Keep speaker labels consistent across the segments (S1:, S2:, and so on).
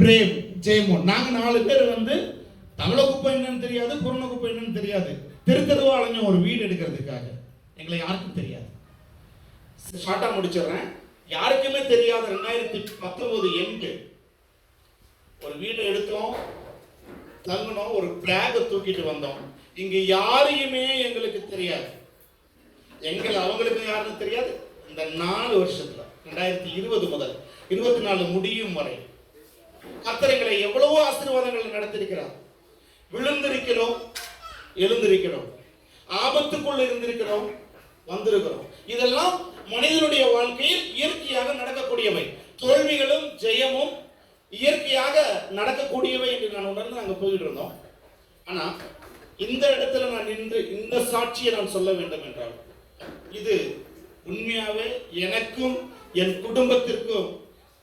S1: Frame ஜெயமோன். நாங்கள் நாலு பேர் வந்து தமிழ குப்பை என்னன்னு தெரியாது குருண குப்பை என்னன்னு தெரியாது. தெரு தெருவா அலைஞ்சோம் ஒரு வீடு எடுக்கிறதுக்காக. எங்களை யாருக்கும் தெரியாது. ஷார்ட்டாக முடிச்சிடுறேன். யாருக்குமே தெரியாத ரெண்டாயிரத்தி பத்தொன்பது எண்டு ஒரு வீடு எடுத்தோம் தங்கினோம் ஒரு பிளாகை தூக்கிட்டு வந்தோம். இங்க யாரையுமே எங்களுக்கு தெரியாது. எங்களை அவங்களுக்கு யாருன்னு தெரியாது. இந்த நாலு வருஷத்துல ரெண்டாயிரத்தி இருபது முதல் இருபத்தி நாலு முடியும் வரை கத்திரங்களை எவ்வளவோ ஆசீர்வாதங்கள் நடத்திருக்கிறார் விழுந்திருக்கிறோம் எழுந்திருக்கிறோம். ஆபத்துக்குள் இருந்திருக்கிறோம் வந்திருக்கிறோம். இதெல்லாம் மனிதனுடைய வாழ்க்கையில் இயற்கையாக நடக்கக்கூடியவை. தோல்விகளும் ஜெயமும் இயற்கையாக நடக்கக்கூடியவை என்று நான் உணர்ந்து நாங்கள் போயிட்டு இருந்தோம். ஆனா இந்த இடத்துல நான் நின்று இந்த சாட்சியை நான் சொல்ல வேண்டும் என்றால் இது உண்மையாவே எனக்கும் என் குடும்பத்திற்கும்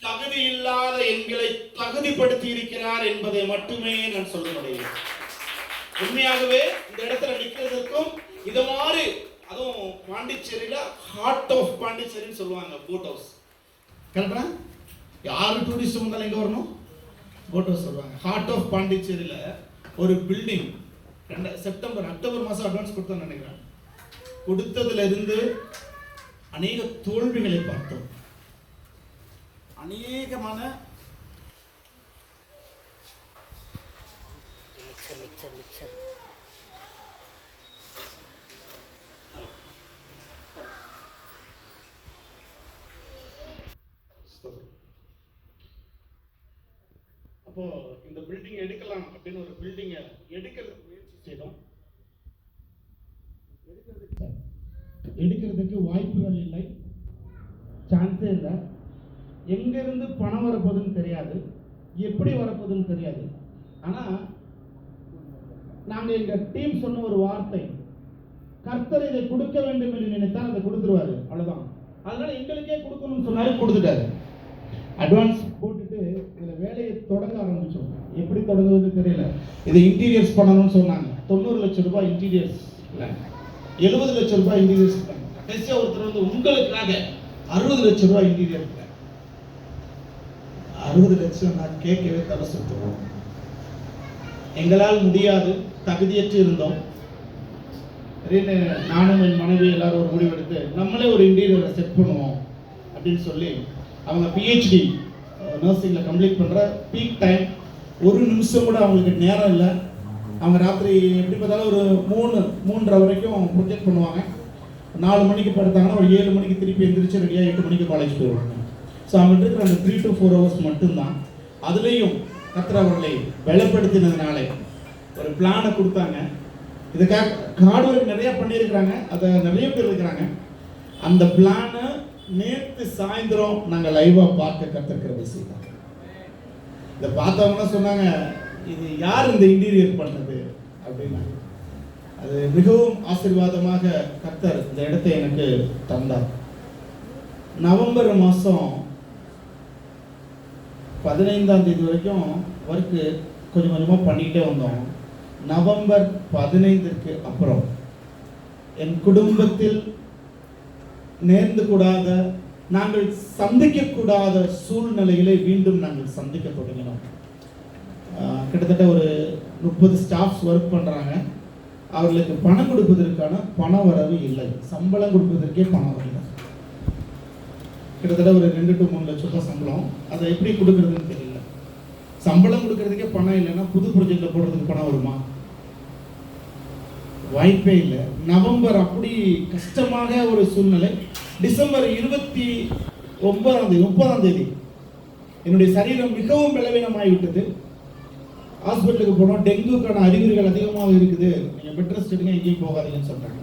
S1: தகுதி இல்லாத எங்களை தகுதிப்படுத்தி இருக்கிறார் என்பதை மட்டுமே நான் சொல்ல முடியும். உண்மையாகவே இந்த இடத்துல நிற்கிறதுக்கும் இது மாதிரி அதுவும் பாண்டிச்சேரியில ஹார்ட் ஆஃப் பாண்டிச்சேரின்னு சொல்லுவாங்க போட் ஹவுஸ் கரெக்டா யாரு டூரிஸ்ட் வந்தாலும் எங்க வரணும்? போட் ஹவுஸ் சொல்லுவாங்க ஹார்ட் ஆஃப் பாண்டிச்சேரியில ஒரு பில்டிங் ரெண்டு செப்டம்பர் அக்டோபர் மாதம் அட்வான்ஸ் கொடுத்தோம்னு நினைக்கிறேன். கொடுத்ததுல இருந்து அநேக தோல்விகளை பார்த்தோம். அநேகமான
S2: மிக்சர் மிக்சர் மிக்சர்
S1: அப்போ இந்த பில்டிங் எடுக்கலாம் அப்படின்னு ஒரு பில்டிங்கை எடுக்கிறதுக்கு முயற்சி செய்தோம். எடுக்கிறதுக்கு எடுக்கிறதுக்கு வாய்ப்புகள் இல்லை. சான்ஸே இல்லை. எங்கேருந்து பணம் வரப்போகுதுன்னு தெரியாது. எப்படி வரப்போகுதுன்னு தெரியாது. ஆனால் நாங்கள் எங்கள் டீம் சொன்ன ஒரு வார்த்தை கர்த்தர் இதை கொடுக்க வேண்டும் என்று நினைத்தால் அதை கொடுத்துருவாரு. அவ்வளோதான் அதனால எங்களுக்கே கொடுக்கணும்னு சொன்னாரு கொடுத்துட்டாரு. அட்வான்ஸ் போட்டுட்டு இதில் வேலையை தொடங்க ஆரம்பிச்சோம். எப்படி தொடங்குதுன்னு தெரியல. இதை இன்டீரியர்ஸ் பண்ணணும்னு சொன்னாங்க. தொண்ணூறு லட்சம் ரூபாய் இன்டீரியர்ஸ் எழுபது லட்சம் ரூபாய் இன்டீரியர்ஸ் கடைசியாக ஒருத்தர் வந்து உங்களுக்காக அறுபது லட்சம் ரூபாய் இன்டீரியர் அறுபது லட்சம் நான் கேட்கவே தலை எங்களால் முடியாது தகுதியற்று இருந்தோம். திடீர்னு நானும் என் மனைவி எல்லாரும் ஒரு முடிவெடுத்து நம்மளே ஒரு இன்டீரியரை செட் பண்ணுவோம் அப்படின்னு சொல்லி அவங்க பிஹெச்டி நர்சிங்கில் கம்ப்ளீட் பண்ணுற பீக் டைம் ஒரு நிமிஷம் கூட அவங்களுக்கு நேரம் இல்லை. அவங்க ராத்திரி எப்படி பார்த்தாலும் ஒரு மூணு மூன்றரை வரைக்கும் ப்ரொஜெக்ட் பண்ணுவாங்க. நாலு மணிக்கு படுத்தாங்கன்னா ஒரு ஏழு மணிக்கு திருப்பி எந்திரிச்சு ரெடியாக எட்டு மணிக்கு காலேஜ் போயிடுவாங்க. ஸோ அவங்கள்ட்ட இருக்கிற அந்த த்ரீ டு ஃபோர் ஹவர்ஸ் மட்டும்தான். அதுலேயும் கத்திர அவர்களை வெளப்படுத்தினதுனால ஒரு பிளானை கொடுத்தாங்க. இதுக்காக ஹார்ட் ஒர்க் நிறையா பண்ணியிருக்கிறாங்க. அதை நிறைய பேர் இருக்கிறாங்க. அந்த பிளானை நேற்று சாயந்தரம் நாங்கள் லைவாக பார்க்க கற்றுக்கிற விஷயம் இதை பார்த்தவங்கன்னா சொன்னாங்க இது யார் இந்த இன்டீரியர் பண்ணது? அப்படின்னாங்க அது மிகவும் ஆசீர்வாதமாக கத்தர் இந்த இடத்தை எனக்கு தந்தார். நவம்பர் மாதம் பதினைந்தாம் தேதி வரைக்கும் ஒர்க்கு கொஞ்சம் கொஞ்சமாக பண்ணிக்கிட்டே வந்தோம். நவம்பர் பதினைந்திற்கு அப்புறம் என் குடும்பத்தில் நேர்ந்து கூடாத நாங்கள் சந்திக்கக்கூடாத சூழ்நிலைகளை மீண்டும் நாங்கள் சந்திக்க தொடங்கினோம். கிட்டத்தட்ட ஒரு முப்பது ஸ்டாஃப்ஸ் ஒர்க் பண்ணுறாங்க அவர்களுக்கு பணம் கொடுப்பதற்கான பண வரவு இல்லை. சம்பளம் கொடுப்பதற்கே பணம் வரும் கிட்டத்தட்ட ஒரு ரெண்டு டு மூணு லட்சம் ரூபாய் சம்பளம். அதை எப்படி கொடுக்கறதுன்னு தெரியல. சம்பளம் கொடுக்கறதுக்கே பணம் இல்லைன்னா புது ப்ரொஜெக்டில் போடுறதுக்கு பணம் வருமா? வாய்ப்பே இல்லை. நவம்பர் அப்படி கஷ்டமாக ஒரு சூழ்நிலை. டிசம்பர் இருபத்தி ஒன்பதாம் தேதி முப்பதாம் தேதி. என்னுடைய சரீரம் மிகவும் பலவீனமாகி விட்டது ஹாஸ்பிட்டலுக்கு போனோம். டெங்குக்கான அறிகுறிகள் அதிகமாக இருக்குது. நீங்கள் பெட்ரெஸ்ட் எடுங்க எங்கேயும் போகாதீங்கன்னு சொல்கிறாங்க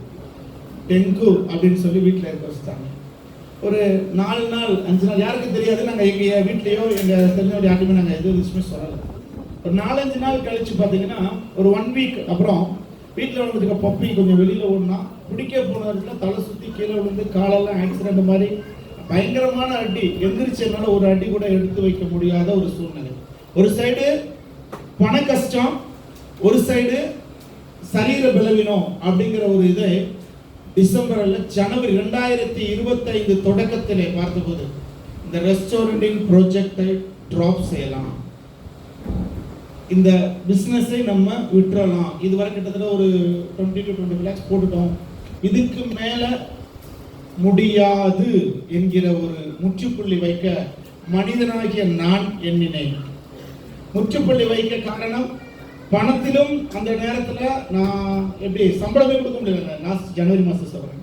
S1: டெங்கு அப்படின்னு சொல்லி வீட்டில் இருக்க வச்சுட்டாங்க ஒரு நாலு நாள் அஞ்சு நாள் யாருக்கும் தெரியாது. நாங்கள் எங்கள் வீட்லேயோ எங்கள் தெரிஞ்சவங்க யாருக்குமே நாங்கள் எதுவும் விஷயமே சொல்லலை. ஒரு நாலஞ்சு நாள் கழித்து பார்த்தீங்கன்னா ஒரு ஒன் வீக் அப்புறம் வீட்டில் வளர்ந்துருக்க பப்பி கொஞ்சம் வெளியில் ஓடினா பிடிக்க போனதுல தலை சுற்றி கீழே விழுந்து காலெல்லாம் ஆக்சிடென்ட் மாதிரி பயங்கரமான அடி. எந்திரிச்சதுனால ஒரு அடி கூட எடுத்து வைக்க முடியாத ஒரு சூழ்நிலை. ஒரு சைடு பண கஷ்டம் ஒரு சைடு சரீர பலவீனம் அப்படிங்கிற ஒரு இதை டிசம்பர்ல ஜனவரி ரெண்டாயிரத்தி இருபத்தைந்து தொடக்கத்திலே பார்த்தபோது இந்த ரெஸ்டாரண்டிங் ப்ராஜெக்டை ட்ராப் செய்யலாம். இந்த பிஸ்னஸை நம்ம விட்டுறலாம். இதுவரை கிட்டத்தட்ட ஒரு டுவெண்ட்டி டு டுவெண்ட்டி லேக்ஸ் போட்டுட்டோம். இதுக்கு மேலே முடியாது என்கிற ஒரு முற்றுப்புள்ளி வைக்க மனிதனாகிய நான் எண்ணினேன். முற்றுப்புள்ளி வைக்க காரணம் பணத்திலும் அந்த நேரத்தில் நான் எப்படி சம்பளமே கொடுக்க முடியல லாஸ்ட் ஜனவரி மாதம் சொல்கிறேன்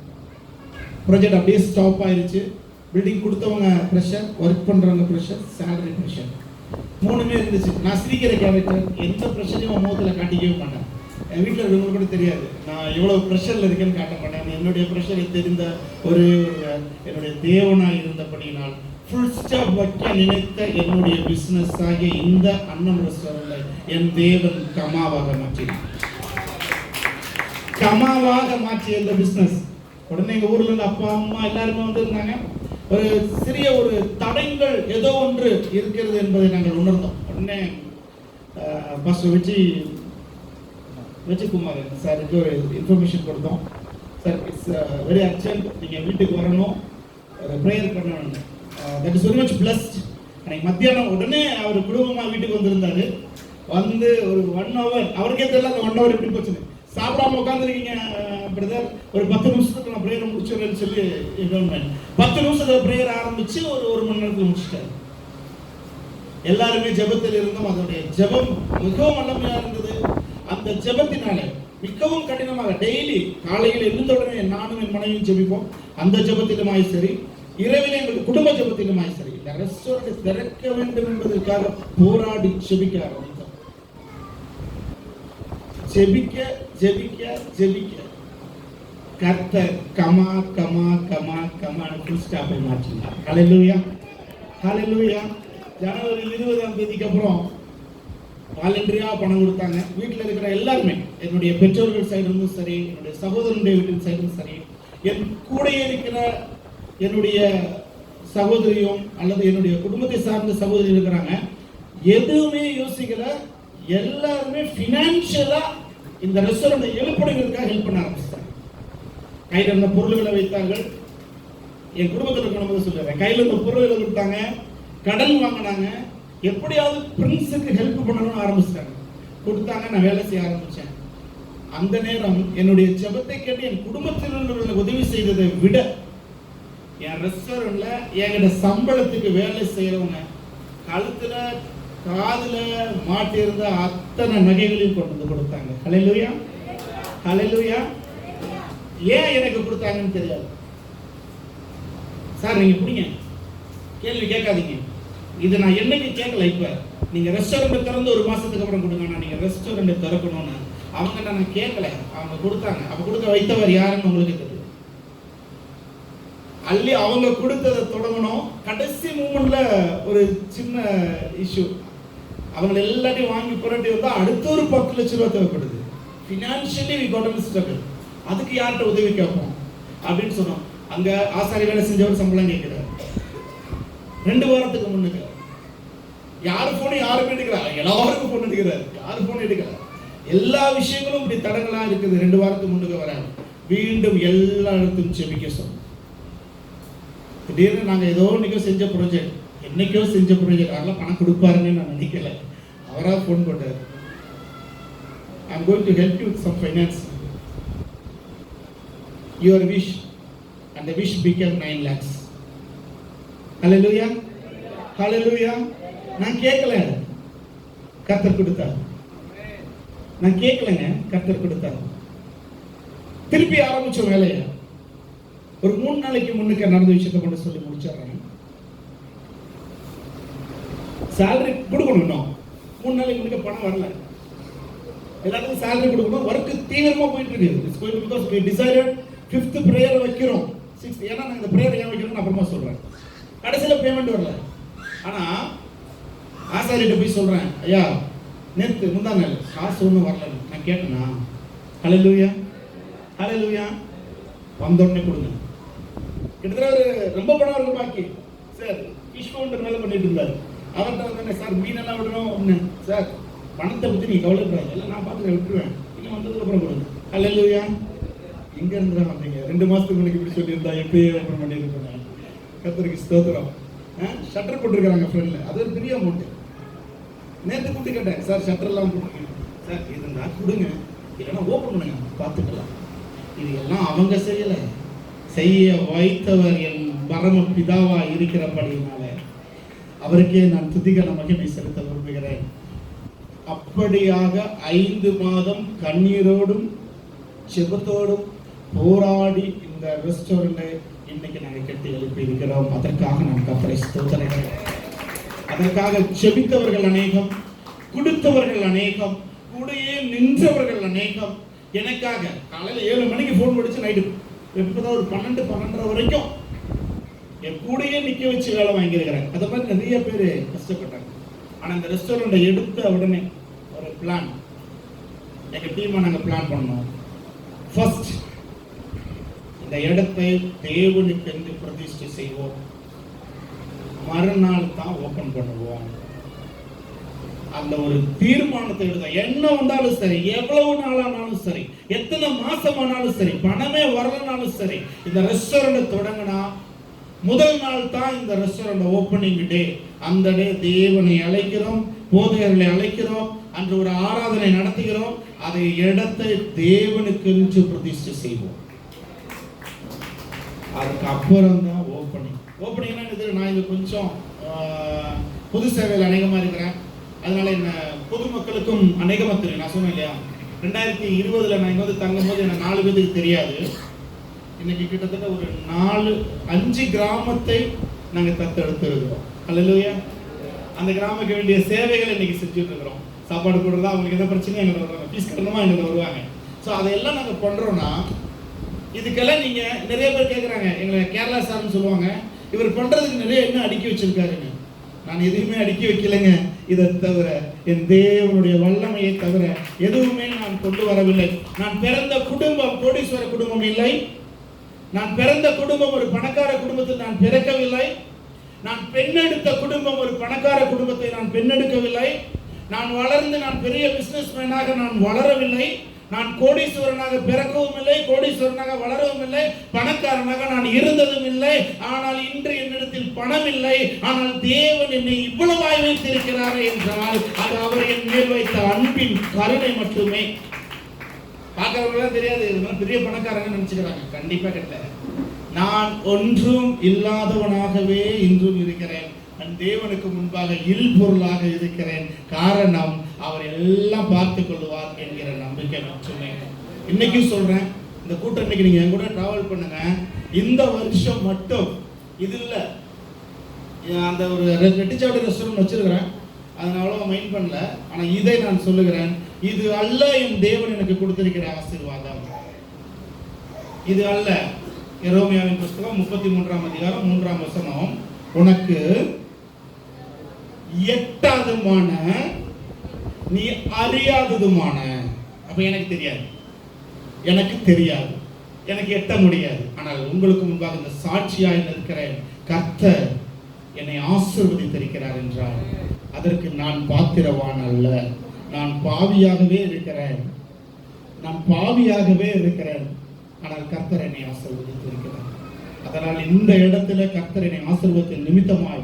S1: ப்ராஜெக்ட் அப்படியே ஸ்டாப் ஆயிருச்சு. பில்டிங் கொடுத்தவங்க ப்ரெஷர் ஒர்க் பண்ணுறவங்க ப்ரெஷர் சேலரி ப்ரெஷர் மூணுமே இருந்துச்சு. நான் சிரிக்கிற கேரக்டர் எந்த ப்ரெஷரையும் உன் முகத்தில் காட்டிக்கவே மாட்டேன். என் வீட்டில் இருக்கவங்களுக்கு கூட தெரியாது. நான் எவ்வளோ ப்ரெஷரில் இருக்கேன்னு காட்ட மாட்டேன். என்னுடைய ப்ரெஷரை தெரிந்த ஒரே ஒரு என்னுடைய தேவனாக இருந்தபடியினால் ஃபுல் ஸ்டாப் வைக்க நினைத்த என்னுடைய பிஸ்னஸ் ஆகிய இந்த அன்னம் ரெஸ்டாரண்ட்டை என் தேவன் கமாவாக மாற்றினார். கமாவாக மாற்றிய இந்த பிஸ்னஸ் உடனே எங்கள் ஊரில் இருந்து அப்பா அம்மா எல்லாருமே வந்திருந்தாங்க. ஒரு சிறிய ஒரு தடங்கள் ஏதோ ஒன்று இருக்கிறது என்பதை நாங்கள் உணர்ந்தோம். உடனே பஸ் வச்சு விஜயகுமார் சாருக்கு ஒரு இன்ஃபர்மேஷன் கொடுத்தோம். சார் இட்ஸ் வெரி அர்ஜென்ட் நீங்கள் வீட்டுக்கு வரணும். ப்ரேயர் பண்ணணும். That is very much blessed அன்னைக்கு மத்தியானம் உடனே அவர் குடும்பமாக வீட்டுக்கு வந்திருந்தாரு. வந்து ஒரு ஒன் ஹவர் அவருக்கே தெரியல அந்த ஒன் ஹவர் எப்படி போச்சுன்னு. சாப்பிடாம உட்காந்துருக்கீங்க பிரதர் uh, ஒரு பத்து நிமிஷத்துக்கு நான் ப்ரேயர் முடிச்சிடுறேன்னு சொல்லி கவர்மெண்ட் பத்து நிமிஷத்துல ப்ரேயர் ஆரம்பிச்சு ஒரு ஒரு மணி நேரத்தில் முடிச்சிட்டாரு. எல்லாருமே ஜெபத்தில் இருந்தோம். அதனுடைய ஜெபம் மிகவும் வல்லமையா இருந்தது. அந்த ஜெபத்தினால மிகவும் கடினமாக டெய்லி காலையில் எழுந்த உடனே நானும் என் மனைவியும் ஜெபிப்போம். அந்த ஜெபத்திலுமாய் சரி இரவிலே எங்கள் குடும்ப ஜபத்திலுமாய் சரி இந்த ரெஸ்டாரண்ட் திறக்க வேண்டும் என்பதற்காக போராடி செபிக்க ஆரம்பித்தோம் செபிக்க ஜெபிக்க ஜெபிக்க கர்த்தர் கமா கமா கமா கமா ஃபுல் மாற்றினார். ஹalleluya ஹalleluya ஜனவரி இருபதாம் தேதிக்கு அப்புறம் வாலண்டரியா பணம் கொடுத்தாங்க. வீட்டில் இருக்கிற எல்லாருமே என்னுடைய பெற்றோர்கள் சைடு இருந்தும் சரி என்னுடைய சகோதரனுடைய வீட்டின் சைடும் சரி என் கூட இருக்கிற என்னுடைய சகோதரியும் அல்லது என்னுடைய குடும்பத்தை சார்ந்த சகோதரி இருக்கிறாங்க. எதுவுமே யோசிக்கல. எல்லாருமே ஃபினான்ஷியலாக இந்த ரெஸ்டாரண்ட் எழுப்படுகிறதுக்காக ஹெல்ப் பண்ண ஆரம்பிச்சிட்டாங்க. கையில் இருந்த பொருள்களை வைத்தார்கள். என் குடும்பத்தில் இருக்கணும் சொல்லுறேன் கையில் இருந்த பொருள்களை கொடுத்தாங்க கடன் வாங்கினாங்க. எப்படியாவது பிரின்ஸுக்கு ஹெல்ப் பண்ணணும்னு ஆரம்பிச்சிட்டாங்க. கொடுத்தாங்க நான் வேலை செய்ய ஆரம்பிச்சேன். அந்த நேரம் என்னுடைய ஜபத்தை கேட்டு என் குடும்பத்தில் உதவி செய்ததை விட என் ரெஸ்டாரண்ட்ல என்கிட்ட சம்பளத்துக்கு வேலை செய்யறவங்க கழுத்துல காதுல மாட்டியிருந்த அத்தனை நகைகளையும் கொண்டு வந்து கொடுத்தாங்க. ஹalleluya ஹalleluya ஏன் எனக்கு கொடுத்தாங்கன்னு தெரியாது. சார் நீங்க புடிங்க. கேள்வி கேட்காதீங்க. இது நான் என்னைக்கு கேட்கல இப்ப. நீங்க ரெஸ்டாரண்ட் திறந்து ஒரு மாசத்துக்கு அப்புறம் கொடுங்க. நீங்க ரெஸ்டாரண்ட் திறக்கணும்னு. அவங்க நான் கேட்கல. அவங்க கொடுத்தாங்க. அப்ப கொடுக்க வைத்தவர் யாருன்னு உங்களுக்கு தெரியும். அள்ளி அவங்க கொடுத்ததை தொடங்கணும். கடைசி மூமெண்ட்ல ஒரு சின்ன இஷ்யூ அவங்க எல்லாத்தையும் வாங்கி புரட்டி வந்தா அடுத்த ஒரு பத்து லட்ச ரூபா தேவைப்படுது. ஃபினான்ஷியலி வி காட் ஸ்ட்ரகிள் அதுக்கு யார்கிட்ட உதவி கேட்போம்? அப்படின்னு சொன்னோம். அங்க ஆசாரி வேலை செஞ்சவர் சம்பளம் கேட்கிறார். ரெண்டு வாரத்துக்கு முன்னுக்கு. யார் போனும் யாருமே எடுக்கிறார் எல்லாருக்கும் போன் எடுக்கிறார். யார் போன் எடுக்கிறார் எல்லா விஷயங்களும் இப்படி தடங்களா இருக்குது. ரெண்டு வாரத்துக்கு முன்னுக்கு வர மீண்டும் எல்லா இடத்தையும் செபிக்க சொன்னோம். திடீர்னு நாங்கள் ஏதோ இன்றைக்கோ செஞ்ச ப்ராஜெக்ட் என்னைக்கோ செஞ்ச ப்ராஜெக்ட் அதெல்லாம் பணம் கொடுப்பாருன்னு நான் நினைக்கல. அவராக ஃபோன் போட்டார். I'm going to help you some finance your wish அந்த wish become nine lakhs hallelujah hallelujah நான் கேட்கல கத்தர் கொடுத்தார். நான் கேட்கலங்க கத்தர் கொடுத்தார். திருப்பி ஆரம்பிச்சோம் வேலையை. ஒரு மூணு நாளைக்கு முன்னுக்கு நடந்த விஷயத்தை மட்டும் சொல்லி முடிச்சிடுறேன். சேலரி கொடுக்கணும் இன்னும். மூணு நாளைக்கு முன்னுக்கு பணம் வரல. எல்லாத்துக்கும் சேலரி கொடுக்கணும். ஒர்க்கு தீவிரமாக போயிட்டு இருக்கு it's going because we decided fifth prayer வைக்கிறோம். சிக்ஸ் ஏன்னா நான் இந்த ப்ரேயர் ஏன் வைக்கிறோம்னு அப்புறமா சொல்கிறேன் கடைசியில் பேமெண்ட் வரல. ஆனால் ஆசாரிகிட்ட போய் சொல்கிறேன் ஐயா நேற்று முந்தா நாள் காசு ஒன்றும் வரல. நான் கேட்டேனா? ஹலோ லூயா ஹலோ லூயா வந்தோடனே கொடுங்க. கிட்டத்தட்ட ரொம்ப படம் இருக்கு பாக்கி சார் ஃபிஷ் கவுண்டர் மேலே பண்ணிட்டு இருந்தார். அவர்கிட்ட வந்தோடனே சார் மீனெல்லாம் விடணும் அப்படின்னு. சார் பணத்தை பற்றி நீ கவலைப்படாது எல்லாம் நான் பார்த்து விட்டுருவேன். இன்னும் வந்ததுக்கு அப்புறம் கொடுங்க. ஹalleluya எங்க இருந்தா வந்தீங்க? ரெண்டு மாசத்துக்கு முன்னாடி இப்படி சொல்லியிருந்தா எப்பயே ஓப்பன் பண்ணியிருப்பேன் கத்திரிக்கு ஸ்தோத்திரம். ஷட்டர் போட்டுருக்காங்க ஃப்ரெண்ட்ல அது ஒரு பெரிய அமௌண்ட் நேற்று கூட்டி கேட்டேன். சார் ஷட்டர்லாம் போட்டுருக்கீங்க. சார் இருந்தா கொடுங்க. இல்லைன்னா ஓப்பன் பண்ணுங்க. பார்த்துக்கலாம். இது எல்லாம் அவங்க செய்யலை. செய்ய வைத்தவர் என் பரம பிதாவா இருக்கிறபடியினால அவருக்கே நான் துதிகர மகிமை செலுத்த விரும்புகிறேன். அப்படியாக ஐந்து மாதம் கண்ணீரோடும் செபத்தோடும் போராடி இந்த ரெஸ்டாரண்ட்டை இன்னைக்கு நாங்கள் கட்டி எழுப்பி இருக்கிறோம். அதற்காக நான் கப்பலை ஸ்தோத்தனைகள் அதற்காக செபித்தவர்கள் அநேகம் கொடுத்தவர்கள் அநேகம் கூடயே நின்றவர்கள் அநேகம். எனக்காக காலையில் ஏழு மணிக்கு ஃபோன் படிச்சு நைட்டு எப்போதான் ஒரு பன்னெண்டு பன்னெண்டரை வரைக்கும் என் கூடயே நிக்க வச்சு வேலை வாங்கியிருக்கிறேன். அதை மாதிரி நிறைய பேர் கஷ்டப்பட்டாங்க. ஆனா இந்த ரெஸ்டாரண்ட்டை எடுத்த உடனே ஒரு பிளான் எங்க டீமை நாங்க பிளான் பண்ணோம். ஃபர்ஸ்ட் இந்த இடத்தை தேவனுக்கு பிரதிஷ்டை செய்வோம். மறுநாள் தான் ஓபன் பண்ணுவோம். அந்த ஒரு தீர்மானத்தை எடுங்க. என்ன வந்தாலும் சரி எவ்வளவு நாளானாலும் சரி எத்தனை மாசம் ஆனாலும் சரி பணமே வரலனாலும் சரி இந்த ரெஸ்டாரண்ட் தொடங்கினா முதல் நாள் தான் இந்த ரெஸ்டாரண்ட் ஓப்பனிங் டே அந்த டே தேவனை அழைக்கிறோம் போதையர்களை அழைக்கிறோம் அன்று ஒரு ஆராதனை நடத்துகிறோம் அதை இடத்தை தேவனுக்கு என்று பிரதிஷ்டை செய்வோம். அதுக்கு அப்புறம் தான் ஓப்பனிங் ஓப்பனிங்னா இது நான் இது கொஞ்சம் புது சேவையில் அநேகமாக இருக்கிறேன். அதனால என்ன பொதுமக்களுக்கும் அநேகமாக தெரியும் நான் சொன்னேன் இல்லையா? ரெண்டாயிரத்தி இருபதுல நான் இங்க வந்து தங்கும்போது எனக்கு நாலு பேருக்கு தெரியாது. இன்னைக்கு கிட்டத்தட்ட ஒரு நாலு அஞ்சு கிராமத்தை நாங்கள் தத்தெடுத்து இருக்கிறோம் அல்லையா அந்த கிராமக்கு வேண்டிய சேவைகளை இன்னைக்கு செஞ்சுட்டு இருக்கிறோம் சாப்பாடு போடுறதா அவங்களுக்கு எந்த பிரச்சனையும் எங்களை வருவாங்க ஃபீஸ் கட்டணமா எங்களை வருவாங்க. ஸோ அதையெல்லாம் நாங்கள் பண்ணுறோன்னா இதுக்கெல்லாம் நீங்க நிறைய பேர் கேட்குறாங்க எங்களை கேரளா சார்னு சொல்லுவாங்க. இவர் பண்றதுக்கு நிறைய என்ன அடுக்கி வச்சிருக்காருங்க நான் எதுவுமே அடுக்கி வைக்கலைங்க. இதை தவிர என் தேவனுடைய வல்லமையை தவிர எதுவுமே நான் கொண்டு வரவில்லை. நான் பிறந்த குடும்பம் கோடீஸ்வர குடும்பம் இல்லை. நான் பிறந்த குடும்பம் ஒரு பணக்கார குடும்பத்தில் நான் பிறக்கவில்லை. நான் பெண்ணெடுத்த குடும்பம் ஒரு பணக்கார குடும்பத்தை நான் பெண்ணெடுக்கவில்லை. நான் வளர்ந்து நான் பெரிய பிஸ்னஸ் மேனாக நான் வளரவில்லை. நான் கோடீஸ்வரனாக பிறக்கவும் இல்லை கோடீஸ்வரனாக வளரவும் இல்லை பணக்காரனாக நான் இருந்ததும் இல்லை. ஆனால் இன்று என்னிடத்தில் பணம் இல்லை ஆனால் தேவன் என்னை இவ்வளவாய் வைத்திருக்கிறாரே என்றால் அது அவர் என் மேல் வைத்த அன்பின் கருணை மட்டுமே. பார்க்கறவங்களாம் தெரியாது இது மாதிரி பெரிய பணக்காரங்க நினைச்சுக்கிறாங்க. கண்டிப்பா கிட்ட நான் ஒன்றும் இல்லாதவனாகவே இன்றும் இருக்கிறேன். தேவனுக்கு முன்பாக இல் பொருளாக இருக்கிறேன். காரணம் அவர் எல்லாம் பார்த்து கொள்வார் என்கிற நம்பிக்கை மட்டுமே இன்னைக்கும் சொல்றேன் இந்த கூட்டம் இன்னைக்கு நீங்க என் கூட டிராவல் பண்ணுங்க. இந்த வருஷம் மட்டும் இது இல்லை. அந்த ஒரு ரெட்டிச்சாவடி ரெஸ்டாரண்ட் வச்சிருக்கிறேன். அதனால மைண்ட் பண்ணல. ஆனால் இதை நான் சொல்லுகிறேன் இது அல்ல என் தேவன் எனக்கு கொடுத்திருக்கிற ஆசீர்வாதம். இது அல்ல. எரோமியாவின் புஸ்தகம் முப்பத்தி மூன்றாம் அதிகாரம் மூன்றாம் வசனம். உனக்கு எட்டாவதுமான நீ அறியாததுமான. அப்ப எனக்கு தெரியாது. எனக்கு தெரியாது. எனக்கு எட்ட முடியாது. ஆனால் உங்களுக்கு முன்பாக இந்த சாட்சியாக நிற்கிற கர்த்தர் என்னை ஆசிர்வதித்திருக்கிறார் என்றால் அதற்கு நான் பாத்திரவான் அல்ல. நான் பாவியாகவே இருக்கிறேன். நான் பாவியாகவே இருக்கிறேன். ஆனால் கர்த்தர் என்னை ஆசிர்வதித்திருக்கிறார். அதனால் இந்த இடத்துல கர்த்தர் என்னை ஆசீர்வதித்த நிமித்தமாய்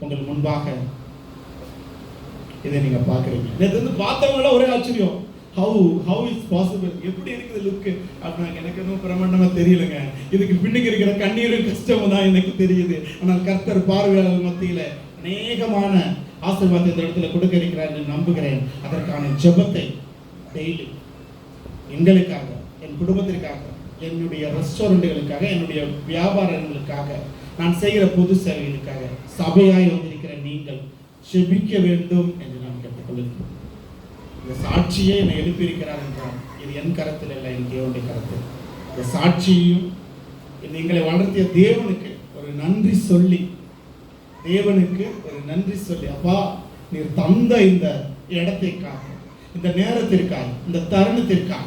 S1: உங்கள் முன்பாக இதை நீங்கள் பார்க்குறீங்க. நேற்று வந்து பார்த்தவங்கள ஒரே ஆச்சரியம். ஹவு ஹவு இஸ் பாசிபிள் எப்படி இருக்குது லுக்கு அப்படின்னா எனக்கு எதுவும் பிரமாண்டமாக தெரியலங்க. இதுக்கு பின்னுக்கு இருக்கிற கண்ணீரும் கஷ்டமும் தான் எனக்கு தெரியுது. ஆனால் கர்த்தர் பார்வையாளர் மத்தியில் அநேகமான ஆசீர்வாதத்தை இந்த இடத்துல கொடுக்க இருக்கிறார் என்று நம்புகிறேன். அதற்கான ஜெபத்தை டெய்லி எங்களுக்காக என் குடும்பத்திற்காக என்னுடைய ரெஸ்டாரண்ட்டுகளுக்காக என்னுடைய வியாபாரங்களுக்காக நான் செய்கிற பொது சேவைகளுக்காக சபையாய் வந்திருக்கிற நீங்கள் செபிக்க வேண்டும் என்று நான் கேட்டுக்கொள்கிறேன். இந்த சாட்சியை என்னை எழுப்பியிருக்கிறார் என்றால் இது என் கரத்தில் இல்லை என் தேவனுடைய கரத்தில். இந்த சாட்சியையும் எங்களை வளர்த்திய தேவனுக்கு ஒரு நன்றி சொல்லி தேவனுக்கு ஒரு நன்றி சொல்லி அப்பா நீர் தந்த இந்த இடத்திற்காக இந்த நேரத்திற்காக இந்த தருணத்திற்காக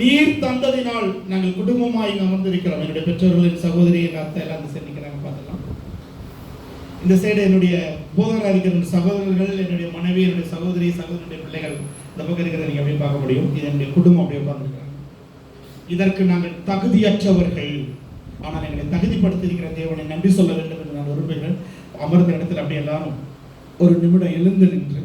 S1: நீர் தந்ததினால் நாங்கள் குடும்பமாக இங்கே அமர்ந்திருக்கிறோம். என்னுடைய பெற்றோர்களின் சகோதரியை அத்தை எல்லாம் இந்த பார்த்தலாம் இந்த சைடு என்னுடைய போதகராக இருக்கிற சகோதரர்கள் என்னுடைய மனைவி என்னுடைய சகோதரி சகோதரனுடைய பிள்ளைகள் இந்த பக்கம் இருக்கிறத நீங்கள் அப்படியே பார்க்க முடியும். இது என்னுடைய குடும்பம் அப்படியே உட்கார்ந்துருக்காங்க இதற்கு நாங்கள் தகுதியற்றவர்கள். ஆனால் எங்களை தகுதிப்படுத்தியிருக்கிற தேவனை நன்றி சொல்ல வேண்டும் என்று நான் விரும்புகிறேன். அமர்ந்த இடத்தில் அப்படி எல்லாரும் ஒரு நிமிடம் எழுந்து நின்று